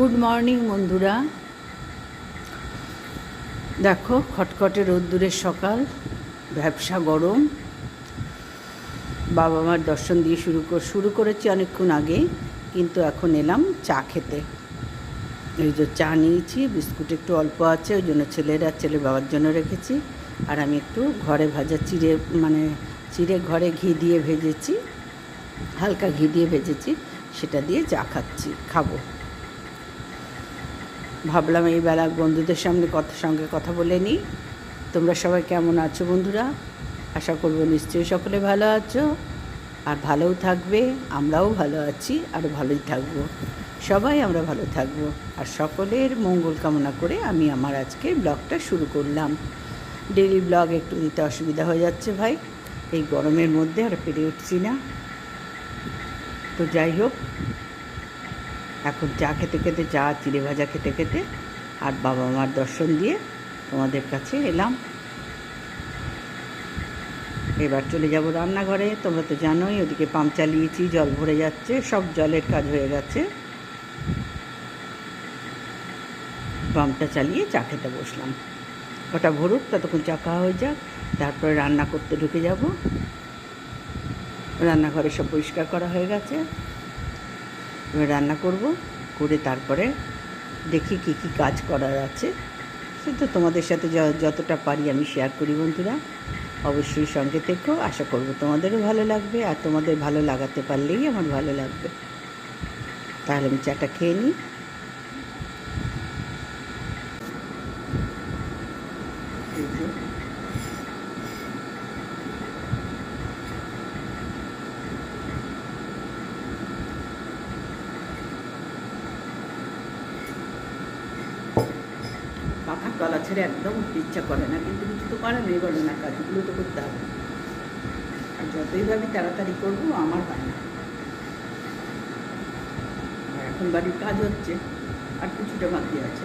Good morning বন্ধুরা। দেখো, খটখটে রোদ্দুরের সকাল, ব্যবসা গরম। বাবা মার দর্শন দিয়ে শুরু শুরু করেছি অনেকক্ষণ আগে, কিন্তু এখন এলাম চা খেতে। এই যে চা নিয়েছি, বিস্কুট একটু অল্প আছে, ওই জন্য ছেলের ছেলে বাবার জন্য রেখেছি। আর আমি একটু ঘরে ভাজা চিড়ে মানে চিড়ে ঘরে ঘি দিয়ে ভেজেছি, হালকা ঘি দিয়ে ভেজেছি, সেটা দিয়ে চা খাচ্ছি, খাব। ভাবলাম এই বেলা বন্ধুদের সামনে কথা সঙ্গে কথা বলে নিই। তোমরা সবাই কেমন আছো বন্ধুরা? আশা করব নিশ্চয়ই সকলে ভালো আছো। আর ভালোও থাকবে, আমরাও ভালো আছি, আর ভালোই থাকব। সবাই আমরা ভালো থাকব। আর সকলের মঙ্গল কামনা করে আমি আমার আজকে ব্লগটা শুরু করলাম। ডেলি ব্লগ একটু দিতে অসুবিধা হয়ে যাচ্ছে ভাই। এই গরমের মধ্যে আর পেরে উঠছি না। তো যাই হোক এখন চা খেতে খেতে চা চিড়ে ভাজা খেতে খেতে আর বাবা মার দর্শন দিয়ে তোমাদের কাছে এলাম। এবার চলে যাব রান্নাঘরে। তোমরা তো জানোই, ওদিকে পাম্প চালিয়েছি, জল ভরে যাচ্ছে, সব জলের কাজ হয়ে গেছে। পাম্পটা চালিয়ে চা খেতে বসলাম। ওটা ভরুক, ততক্ষণ চা খাওয়া হয়ে যাক, তারপরে রান্না করতে ঢুকে যাব। রান্নাঘরে সব পরিষ্কার করা হয়ে গেছে। রান্না করব, করে তারপরে দেখি কি কি কাজ করার আছে। সে তো তোমাদের সাথে যতটা পারি আমি শেয়ার করি বন্ধুরা। অবশ্যই সঙ্গে থেকেও আশা করব তোমাদেরও ভালো লাগবে, আর তোমাদের ভালো লাগাতে পারলেই আমার ভালো লাগবে। তাহলে আমি চাটা খেয়ে নিই। এই যে। পাখার তলা ছেড়ে একদম উঠতে ইচ্ছা করে না, কিন্তু কিছু তো করার নেই, বলে না, কাজগুলো তো করতে হবে। আর যতই ভাবি তাড়াতাড়ি করব, আমার হয় না। আর এখন বাড়ির কাজ হচ্ছে, আর কিছুটা বাকি আছে।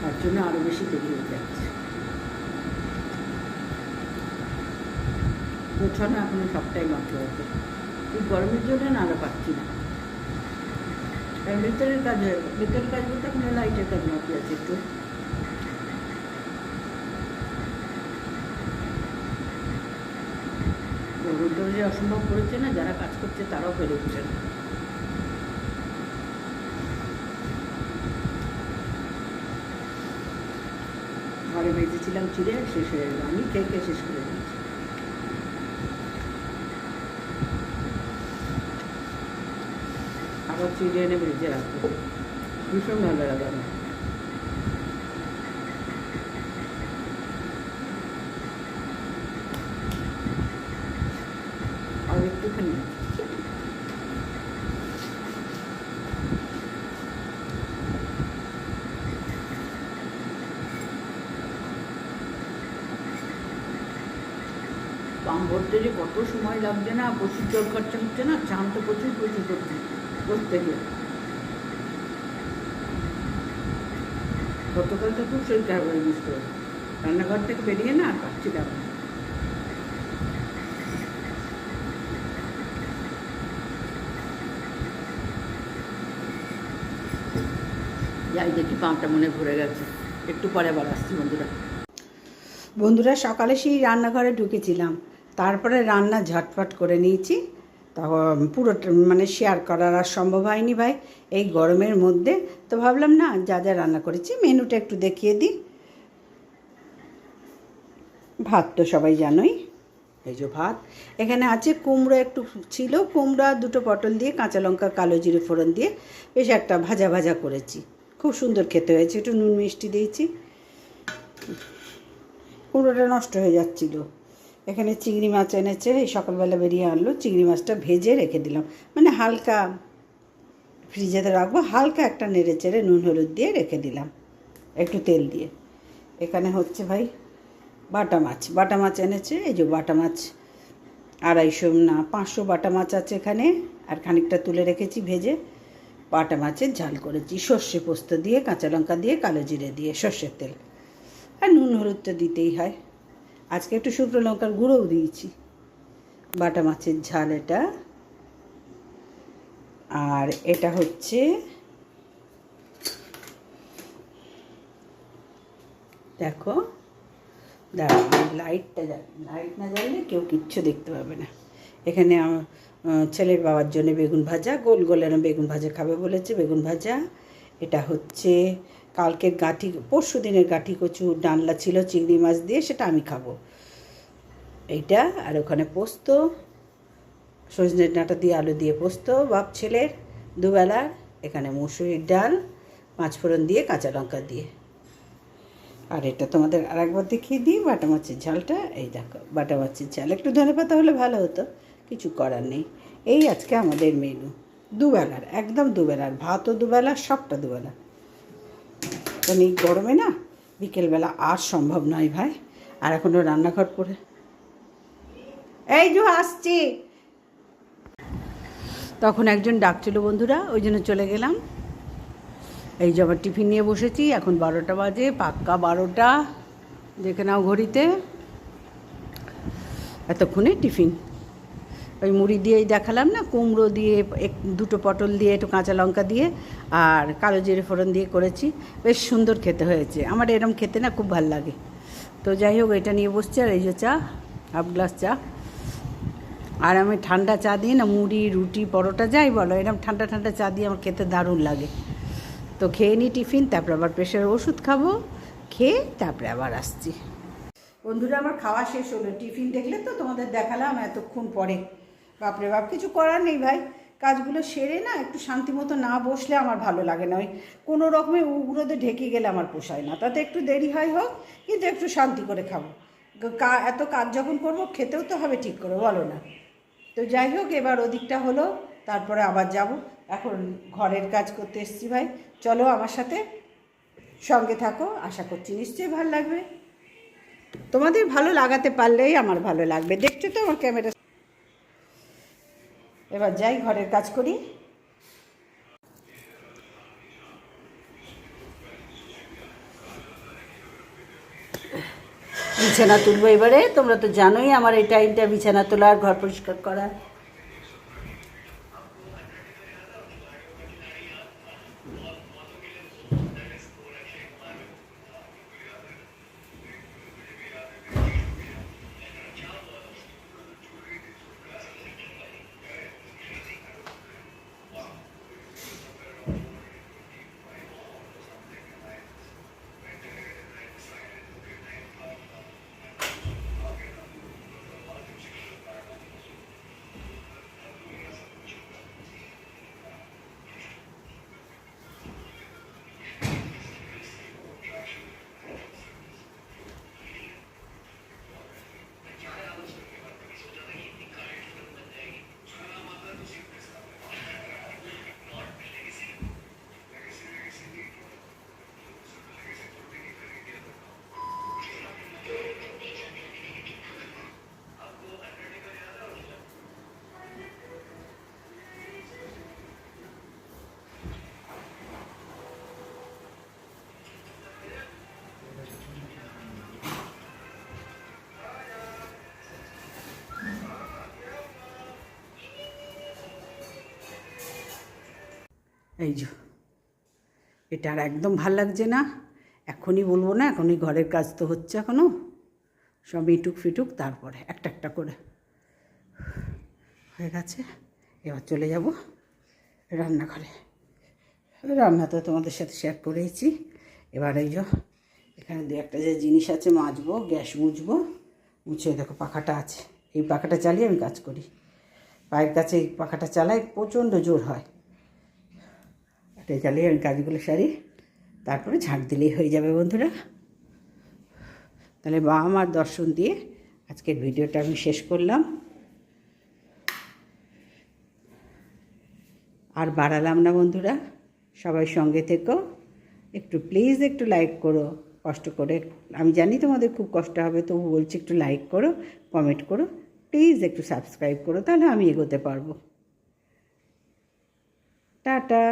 তার জন্য আরও বেশি দেরি হয়ে যাচ্ছে। গোছানো এখনও সবটাই বাকি আছে এই গরমের জন্য না আরও পাচ্ছি না। ভেতরের কাজ হয়ে কাজ বলতে এখন লাইটের কাজ বাকি আছে একটু। রোদটা যে অসম্ভব করেছে না, যারা কাজ করছে তারাও পেরে উঠছে না। ঘরে বেঁচেছিলাম চিড়ে শেষ হয়ে গেল। আমি খেয়ে খেয়ে শেষ করে দিয়েছি আবার চিড়ে এনে ভেজে রাখব ভীষণ ভালো লাগে আমার আর একটুখানি পাম্প ভরতে যে কত সময় লাগছে না? প্রচুর জল খরচা হচ্ছে না? চান তো প্রচুর প্রচুর করতে করতে গিয়ে। গতকাল তো খুব শরীর খারাপ হয়ে গেছিল। রান্নাঘর থেকে বেরিয়ে না আর পাচ্ছিলাম না যাই দেখি পাম্পটা মনে ভরে গেছে। একটু পরে আবার আসছি বন্ধুরা। বন্ধুরা সকালে সেই রান্নাঘরে ঢুকেছিলাম। তারপরে রান্না ঝটপট করে নিয়েছি। তখন পুরোটা মানে শেয়ার করার আর সম্ভব হয়নি ভাই। এই গরমের মধ্যে তো ভাবলাম না যা যা রান্না করেছি মেনুটা একটু দেখিয়ে দিই। ভাত তো সবাই জানোই। এই যে ভাত। এখানে আছে কুমড়ো একটু ছিল কুমড়ো আর দুটো পটল দিয়ে কাঁচা লঙ্কা কালো জিরে ফোড়ন দিয়ে বেশ একটা ভাজা ভাজা করেছি। খুব সুন্দর খেতে হয়েছে একটু নুন মিষ্টি দিয়েছি। কুমড়োটা নষ্ট হয়ে যাচ্ছিল। এখানে চিংড়ি মাছ এনেছে, এই সকালবেলা বেরিয়ে আনলো, চিংড়ি মাছটা ভেজে রেখে দিলাম। মানে হালকা ফ্রিজেতে রাখব, হালকা একটা নেড়ে চেড়ে নুন, হলুদ দিয়ে রেখে দিলাম, একটু তেল দিয়ে। এখানে হচ্ছে ভাই বাটা মাছ বাটা মাছ এনেছে, এই যে বাটা মাছ আড়াইশো না পাঁচশো বাটা মাছ আছে এখানে, আর খানিকটা তুলে রেখেছি ভেজে। বাটা মাছের ঝাল করেছি, সর্ষে পোস্ত দিয়ে, কাঁচা লঙ্কা দিয়ে, কালো জিরে দিয়ে, সর্ষের তেল। আর নুন হলুদটা দিতেই হয়। আজকে একটু শুকনো লঙ্কার গুঁড়োও দিয়েছি। বাটা মাছের ঝাল এটা। আর এটা হচ্ছে দেখো, দাঁড়াও লাইটটা লাইট না জ্বাললে কেউ কিচ্ছু দেখতে পাবে না। এখানে ছেলের বাবার জন্য বেগুন ভাজা, গোল গোল বেগুন ভাজা খাবে বলেছে, বেগুন ভাজা। এটা হচ্ছে কালকের গাঁঠি, পরশু দিনের গাঁঠি কচু ডানলা ছিল, চিংড়ি মাছ দিয়ে সেটা আমি খাব। এইটা, আর ওখানে পোস্ত, সজনে ডাঁটা দিয়ে আলু দিয়ে পোস্ত, বাপ ছেলের দুবেলার এখানে মুসুরির ডাল পাঁচফোড়ন দিয়ে কাঁচা লঙ্কা দিয়ে। আর এটা তোমাদের আর একবার দেখিয়ে দিই, বাটা মাছের ঝালটা, এই দেখো, বাটা মাছের ঝাল। একটু ধনে পাতা হলে ভালো হতো, কিছু করার নেই। এই আজকে আমাদের মেনু দুবেলার, একদম দুবেলার, ভাতও দুবেলা, সবটা দুবেলা। কারণ এই গরমে না বিকেলবেলা আর সম্ভব নয় ভাই। আর এখনও রান্নাঘর পরে এই যে আসছি। তখন একজন ডাকছিল, বন্ধুরা, ওই জন্য চলে গেলাম। এই যে আবার টিফিন নিয়ে বসেছি, এখন বারোটা বাজে, পাক্কা বারোটা। দেখে নাও ঘড়িতে। এতক্ষণে টিফিন। ওই মুড়ি দিয়েই দেখালাম না, কুমড়ো দিয়ে এক, দুটো পটল দিয়ে, একটু কাঁচা লঙ্কা দিয়ে আর কালো জিরে ফোড়ন দিয়ে করেছি। বেশ সুন্দর খেতে হয়েছে। আমার এরম খেতে না খুব ভালো লাগে। তো যাই হোক, এটা নিয়ে বসছি আর এই যে চা, হাফ গ্লাস চা। আর আমি ঠান্ডা চা দিয়ে না মুড়ি, রুটি, পরোটা যাই বলো এরকম ঠান্ডা ঠান্ডা চা দিয়ে আমার খেতে দারুণ লাগে। তো খেয়ে নিই টিফিন, তারপরে আবার প্রেশারের ওষুধ খাব, খেয়ে তারপরে আবার আসছি। বন্ধুরা, আমার খাওয়া শেষ হলো। টিফিন দেখলে তো তোমাদের দেখালাম এতক্ষণ পরে। বাপরে বাপ, কিছু করার নেই ভাই। কাজগুলো সেরে না একটু শান্তি মতো না বসলে আমার ভালো লাগে না। ওই কোনো রকমের উগ্রতে ঢেকে গেলে আমার পোষায় না। তাতে একটু দেরি হয় হোক, কিন্তু একটু শান্তি করে খাব। কা- এত কাজ যখন করব, খেতেও তো হবে ঠিক করে, বলো না। তো যাই হোক, এবার ওদিকটা হলো, তারপরে আবার যাব। এখন ঘরের কাজ করতে এসছি ভাই। চলো আমার সাথে সঙ্গে থাকো, আশা করছি নিশ্চয়ই ভালো লাগবে। তোমাদের ভালো লাগাতে পারলেই আমার ভালো লাগবে। দেখছ তো আমার ক্যামেরা এবার যাই ঘরের কাজ করি। বিছানা তুলবো এবারে, তোমরা তো জানোই আমার এই টাইমটা বিছানা তোলা আর ঘর পরিষ্কার করা এই যে। এটা আর একদম ভালো লাগছে না। এখনই বলব না, এখনই ঘরের কাজ তো হচ্ছে এখনও সব ইটুক ফিটুক, তারপরে একটা একটা করে। হয়ে গেছে। এবার চলে যাব রান্নাঘরে। রান্না তো তোমাদের সাথে শেয়ার করেইছি। এবার এই যে, এখানে দু একটা যে জিনিস আছে মাজবো, গ্যাস মুছবো। মুছে দেখো পাখাটা আছে। এই পাখাটা চালিয়ে আমি কাজ করি। পায়ের কাছে এই পাখাটা চালাই প্রচণ্ড জোর হয়। চালিয়ে আমি কাজগুলো সারি, তারপরে ঝাঁট দিলেই হয়ে যাবে বন্ধুরা। তাহলে বাবা মার দর্শন দিয়ে আজকের ভিডিওটা আমি শেষ করলাম। আর বাড়ালাম না বন্ধুরা, সবাই সঙ্গে থেকো। একটু প্লিজ একটু লাইক করো, কষ্ট করে। আমি জানি তোমাদের খুব কষ্ট হবে, তবু বলছি একটু লাইক করো কমেন্ট করো প্লিজ একটু সাবস্ক্রাইব করো, তাহলে আমি এগোতে পারব। টাটা।